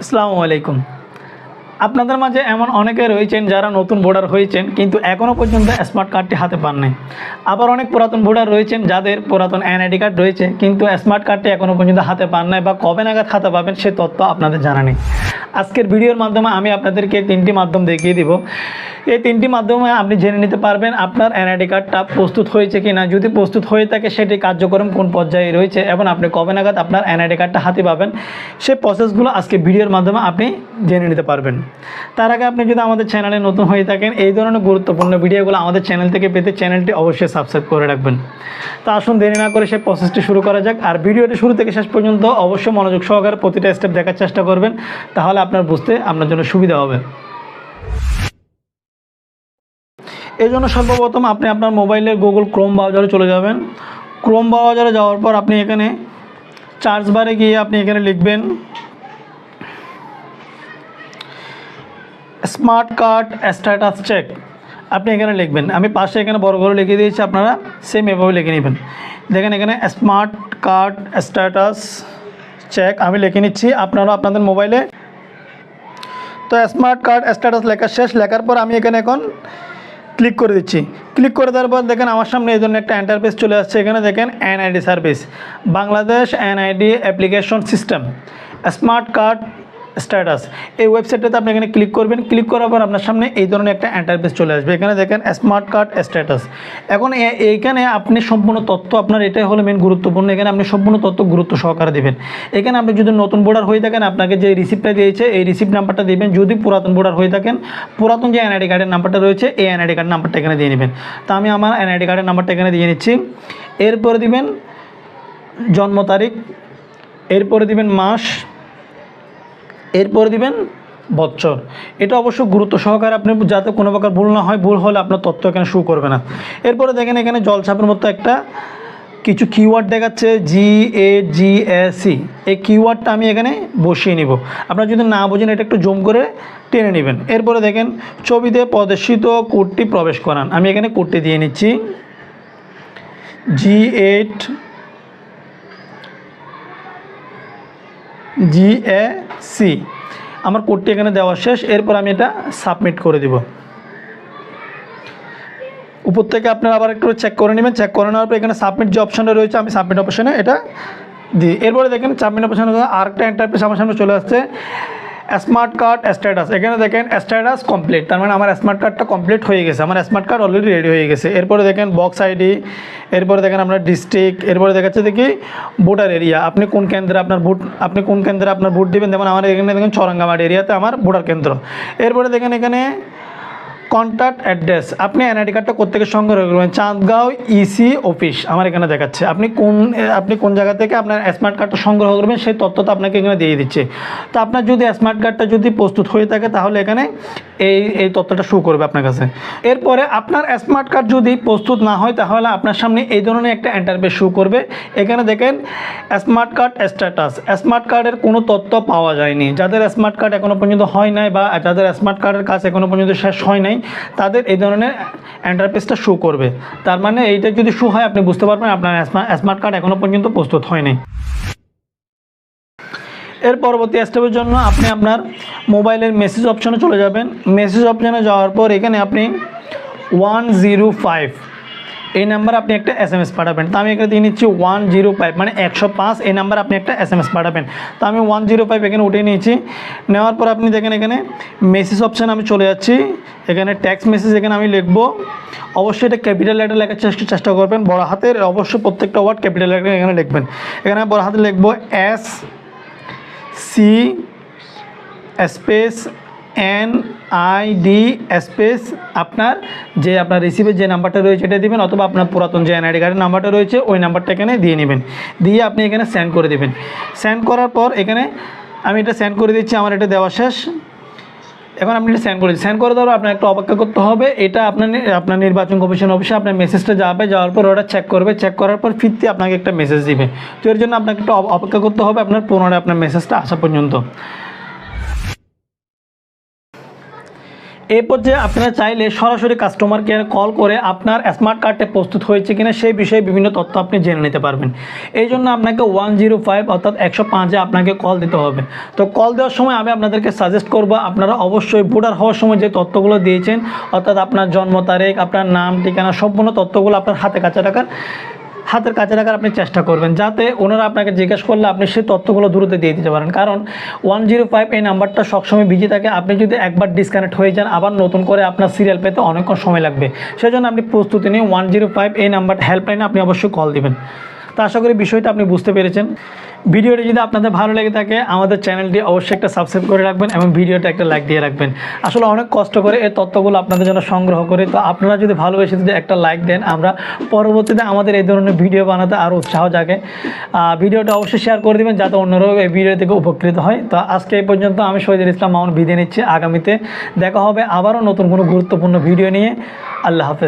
আসসালামু আলাইকুম। আপনাদের মাঝে এমন অনেকে রয়েছেন যারা নতুন ভোটার হয়েছেন, কিন্তু এখনও পর্যন্ত স্মার্ট কার্ডটি হাতে পান নাই আবার অনেক পুরাতন ভোটার রয়েছেন যাদের পুরাতন এনআইডি কার্ড রয়েছে, কিন্তু স্মার্ট কার্ডটি এখনও পর্যন্ত হাতে পান নাই বা কবে নাগাদ হাতে পাবেন সে তথ্য আপনাদের জানা নেই। আজকের ভিডিওর মাধ্যমে আমি আপনাদেরকে তিনটি মাধ্যম দেখিয়ে দিব। এই তিনটি মাধ্যমে আপনি জেনে নিতে পারবেন আপনার এনআইডি কার্ডটা প্রস্তুত হয়েছে কি না যদি প্রস্তুত হয়ে থাকে, সেটি কার্যক্রম কোন পর্যায়ে রয়েছে এবং আপনি কবে নাগাদ আপনার এনআইডি কার্ডটা হাতে পাবেন সেই প্রসেসগুলো আজকে ভিডিওর মাধ্যমে আপনি জেনে নিতে পারবেন। তার আগে আপনি যদি আমাদের চ্যানেলে নতুন হয়ে থাকেন, এই ধরনের গুরুত্বপূর্ণ ভিডিওগুলো আমাদের চ্যানেল থেকে পেতে চ্যানেলটি অবশ্যই সাবস্ক্রাইব করে রাখবেন। তো আসুন দেরি না করে সেই প্রসেসটি শুরু করা যাক। আর ভিডিওটি শুরু থেকে শেষ পর্যন্ত অবশ্যই মনোযোগ সহকারে প্রতিটা স্টেপ দেখার চেষ্টা করবেন, তাহলে আপনার বুঝতে আপনার জন্য সুবিধা হবে। এই জন্য সর্বপ্রথম আপনি আপনার মোবাইলের গুগল ক্রোম ব্রাউজারে চলে যাবেন। ক্রোম ব্রাউজারে যাওয়ার পর আপনি এখানে চার্জ বারে গিয়ে আপনি এখানে লিখবেন স্মার্ট কার্ড স্ট্যাটাস চেক। আপনি এখানে লিখবেন। আমি পাশে এখানে বড় করে লিখে দিয়েছি, আপনারা সেম এভাবে লিখে নেবেন। দেখেন এখানে স্মার্ট কার্ড স্ট্যাটাস চেক, আমি লিখে নিচ্ছি। আপনারা আপনাদের মোবাইলে তো স্মার্ট কার্ড স্ট্যাটাস লেখা শেষ, লেখার পর আমি এখানে এখন ক্লিক করে দিচ্ছি। ক্লিক করে দেওয়ার পর দেখেন আমার সামনে এই জন্য একটা এন্টারপেজ চলে আসছে। এখানে দেখেন NID service Bangladesh NID application system smart card status এই ওয়েবসাইটটাতে আপনি এখানে ক্লিক করবেন। ক্লিক করার পর আপনার সামনে এই ধরনের একটা এন্টারপেজ চলে আসবে। এখানে দেখেন স্মার্ট কার্ড স্ট্যাটাস এখন এইখানে আপনি সম্পূর্ণ তথ্য আপনার এটাই হলো মেন গুরুত্বপূর্ণ। এখানে আপনি সম্পূর্ণ তথ্য গুরুত্ব সহকারে দেবেন। এখানে আপনি যদি নতুন বোর্ডার হয়ে থাকেন, আপনাকে যে রিসিপ্টটা দিয়েছে, এই রিসিপ্ট নাম্বারটা দিবেন। যদি পুরাতন বোর্ডার হয়ে থাকেন, পুরাতন যে এনআইডি কার্ডের নাম্বারটা রয়েছে, এই এনআইডি কার্ড নাম্বারটা এখানে দিয়ে নেবেন। তা আমি আমার এনআইডি কার্ডের নাম্বারটা এখানে দিয়ে নিচ্ছি। এরপরে দিবেন জন্ম তারিখ। এরপরে দিবেন মাস। এরপরে দিবেন বছর এটা অবশ্য গুরুত্ব সহকারে আপনি যাতে কোনো প্রকার ভুল না হয়, ভুল হলে আপনার তথ্য এখানে শু করবে না। এরপরে দেখেন এখানে জলছাপের মতো একটা কিছু কিওয়ার্ড দেখাচ্ছে জি এ জি সি এই কিওয়ার্ডটা আমি এখানে বসিয়ে নিব। আপনারা যদি না বোঝেন, এটা একটু জুম করে টেনে নেবেন। এরপরে দেখেন, ছবিতে প্রদর্শিত কোডটি প্রবেশ করান। আমি এখানে কোডটি দিয়ে নিচ্ছি। জি এইট জি এ সি আমার কোডটি এখানে দেওয়া শেষ, এরপর আমি এটা সাবমিট করে দিব। উপর থেকে আপনারা আবার একটু চেক করে নেবেন। চেক করে নেওয়ার পর এখানে সাবমিট যে অপশানটা রয়েছে, আমি সাবমিট অপশানে এটা দিই। এরপরে দেখেন সাবমিট অপশানে আরেকটা এন্টারপ্রাইজ আমার সামনে চলে আসছে। স্মার্ট কার্ড স্ট্যাটাস এখানে দেখেন স্ট্যাটাস কমপ্লিট তার মানে আমার স্মার্ট কার্ডটা কমপ্লিট হয়ে গেছে। আমার স্মার্ট কার্ড অলরেডি রেডি হয়ে গেছে। এরপরে দেখেন বক্স আইডি এরপরে দেখেন আপনার ডিস্ট্রিক্ট এরপরে দেখাচ্ছে দেখি ভোটার এরিয়া আপনি কোন কেন্দ্রে আপনার ভোট আপনি কোন কেন্দ্রে আপনার ভোট দেবেন? যেমন আমার এখানে দেখেন চরঙ্গামাট এরিয়াতে আমার ভোটার কেন্দ্র। এরপরে দেখেন এখানে কন্ট্যাক্ট অ্যাড্রেস আপনি এনআইডি কার্ডটা কোথেকে সংগ্রহ করবেন? চাঁদগাঁও ইসি অফিস আমার এখানে দেখাচ্ছে। আপনি কোন আপনি কোন জায়গা থেকে আপনার স্মার্ট কার্ডটা সংগ্রহ করবেন, সেই তথ্যটা আপনাকে এখানে দিয়ে দিচ্ছে। তো আপনার যদি স্মার্ট কার্ডটা যদি প্রস্তুত হয়ে থাকে, তাহলে এখানে এই এই তথ্যটা শো করবে আপনার কাছে। এরপরে আপনার স্মার্ট কার্ড যদি প্রস্তুত না হয়, তাহলে আপনার সামনে এই ধরনের একটা এন্টারপেজ শো করবে। এখানে দেখেন স্মার্ট কার্ড স্ট্যাটাস স্মার্ট কার্ডের কোনো তথ্য পাওয়া যায়নি। যাদের স্মার্ট কার্ড এখনও পর্যন্ত হয় নাই বা যাদের স্মার্ট কার্ডের কাজ এখনও পর্যন্ত শেষ হয় নাই তাদের এই ধরনের এন্টারপেজটা শো করবে। তার মানে এইটা যদি শো হয়, আপনি বুঝতে পারবেন আপনার স্মার্ট কার্ড এখনও পর্যন্ত প্রস্তুত হয়নি। এর পরবর্তী স্টেপের জন্য আপনি আপনার মোবাইলের মেসেজ অপশনে চলে যাবেন। মেসেজ অপশনে যাওয়ার পর এখানে আপনি ওয়ান জিরো ফাইভ এই নাম্বার আপনি একটা এস এম এস পাঠাবেন। তো আমি এখানে দিয়ে নিচ্ছি ওয়ান জিরো ফাইভ মানে একশো পাঁচ, এই নাম্বার আপনি একটা এস এম এস পাঠাবেন। তো আমি ওয়ান জিরো ফাইভ এখানে উঠিয়ে নিয়েছি। নেওয়ার পর আপনি দেখেন এখানে মেসেজ অপশান আমি চলে যাচ্ছি। এখানে ট্যাক্স মেসেজ এখানে আমি লিখব। অবশ্যই এটা ক্যাপিটাল লেটার লেখার চেষ্টা চেষ্টা করবেন। বড় হাতের অবশ্যই প্রত্যেকটা ওয়ার্ড ক্যাপিটাল লেটার এখানে লিখবেন। এখানে বড় হাতে লিখব S C space N I D space আপনার যে আপনার রিসিভের যে নাম্বারটা রয়েছে এটা দিবেন অথবা আপনার পুরাতন যে এনআইডি কার্ডের নাম্বারটা রয়েছে, ওই নাম্বারটা এখানে দিয়ে নেবেন। দিয়ে আপনি এখানে সেন্ড করে দেবেন। সেন্ড করার পর এখানে আমি এটা সেন্ড করে দিচ্ছি, আমার এটা দেওয়া শেষ। এখন আপনি এটা সেন্ড করে দিচ্ছেন সেন্ড করে দেওয়ার আপনার একটা অপেক্ষা করতে হবে। এটা আপনার আপনার নির্বাচন কমিশন অফিসে আপনার মেসেজটা যাবে, যাওয়ার পর ওটা চেক করবে। চেক করার পর ফিরতে আপনাকে একটা মেসেজ দিবে। তো এর জন্য আপনাকে একটা অপেক্ষা করতে হবে। আপনার পুনরায় আপনার মেসেজটা আসা পর্যন্ত। এই পর্যায়ে আপনারা চাইলে সরাসরি কাস্টমার কেয়ারে কল করে আপনার স্মার্ট কার্ডটা প্রস্তুত হয়েছে কিনা সেই বিষয়ে বিভিন্ন তথ্য আপনি জেনে নিতে পারবেন। এই জন্য আপনাকে ওয়ান জিরো ফাইভ অর্থাৎ একশো পাঁচে আপনাকে কল দিতে হবে। তো কল দেওয়ার সময় আমি আপনাদেরকে সাজেস্ট করব, আপনারা অবশ্যই ভোটার হওয়ার সময় যে তথ্যগুলো দিয়েছেন, অর্থাৎ আপনার জন্ম তারিখ, আপনার নাম, ঠিকানা, সম্পূর্ণ তথ্যগুলো আপনার হাতে কাছে রাখার হাতের কাছে রাখার আপনি চেষ্টা করবেন, যাতে ওনারা আপনাকে জিজ্ঞেস করলে আপনি সেই তথ্যগুলো দ্রুত দিয়ে দিতে পারেন। কারণ ওয়ান জিরো ফাইভ এই নাম্বারটা সবসময় বিজি থাকে। আপনি যদি একবার ডিসকানেক্ট হয়ে যান, আবার নতুন করে আপনার সিরিয়াল পেতে অনেকক্ষণ সময় লাগবে। সেজন্য আপনি প্রস্তুতি নিয়ে ওয়ান জিরো ফাইভ এই নাম্বার হেল্পলাইনে আপনি অবশ্যই কল দিবেন। তো আশা করি বিষয়টা আপনি বুঝতে পেরেছেন। ভিডিওটি যদি আপনাদের ভালো লেগে থাকে, আমাদের চ্যানেলটি অবশ্যই একটা সাবস্ক্রাইব করে রাখবেন এবং ভিডিওটা একটা লাইক দিয়ে রাখবেন। আসলে অনেক কষ্ট করে এই তথ্যগুলো আপনাদের জন্য সংগ্রহ করে, তো আপনারা যদি ভালোবেসে যদি একটা লাইক দেন, আমরা পরবর্তীতে আমাদের এই ধরনের ভিডিও বানাতে আরও উৎসাহ জাগে। ভিডিওটা অবশ্যই শেয়ার করে দেবেন যাতে অন্যরাও এই ভিডিও থেকে উপকৃত হয়। তো আজকে এই পর্যন্ত আমি শহীদুল ইসলাম মামুন বিদায় নিচ্ছি। আগামীতে দেখা হবে আবারও নতুন কোনো গুরুত্বপূর্ণ ভিডিও নিয়ে। আল্লাহ হাফেজ।